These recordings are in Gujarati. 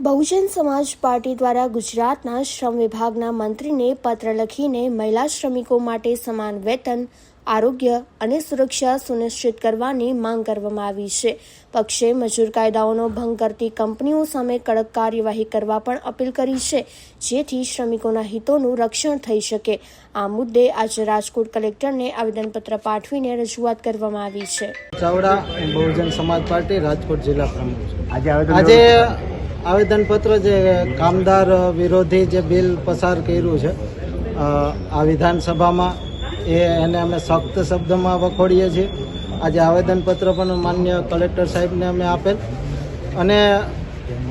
બહુજન સમાજ પાર્ટી દ્વારા ગુજરાતના શ્રમ વિભાગના મંત્રીને પત્ર લખીને મહિલા શ્રમિકો માટે સમાન વેતન આરોગ્ય અને સુરક્ષા સુનિશ્ચિત કરવાની માંગ કરવામાં આવી છે. પક્ષે મજૂર કાયદાઓનો ભંગ કરતી કંપનીઓ સામે કડક કાર્યવાહી કરવા પણ અપીલ કરી છે જેથી શ્રમિકોના હિતોનું રક્ષણ થઈ શકે. આ મુદ્દે આજે રાજકોટ કલેક્ટરને આવેદનપત્ર પાઠવીને રજૂઆત કરવામાં આવી છે. ચાવડા બહુજન સમાજ પાર્ટી રાજકોટ જિલ્લા પ્રમુખ આજે આવેદનપત્ર જે કામદાર વિરોધી જે બિલ પસાર કર્યું છે આ વિધાનસભામાં, એ એને અમે સખ્ત શબ્દમાં વખોડીએ છીએ. આજે આવેદનપત્ર પણ માન્ય કલેક્ટર સાહેબને અમે આપેલ. અને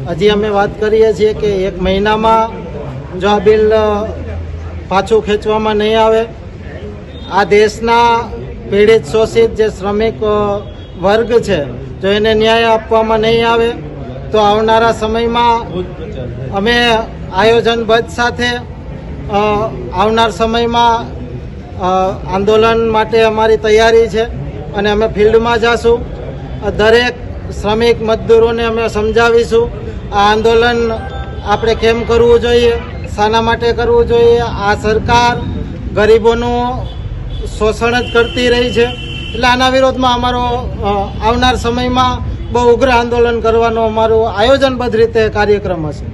હજી અમે વાત કરીએ છીએ કે એક મહિનામાં જો આ બિલ પાછું ખેંચવામાં નહીં આવે, આ દેશના પીડિત શોષિત જે શ્રમિક વર્ગ છે, જો એને ન્યાય આપવામાં નહીં આવે તો આવનારા સમયમાં અમે આયોજનબદ્ધ સાથે આવનાર સમયમાં આંદોલન માટે અમારી તૈયારી છે અને અમે ફિલ્ડમાં જશું. દરેક શ્રમિક મજદૂરોને અમે સમજાવીશું. આ આંદોલન આપણે કેમ કરવું જોઈએ શાના માટે કરવું જોઈએ? આ સરકાર ગરીબોનું શોષણ જ કરતી રહી છે. એટલે આના વિરોધમાં અમારો આવનાર સમયમાં બહુ ઉગ્ર આંદોલન કરવાનો અમારું આયોજનબદ્ધ રીતે કાર્યક્રમ હશે.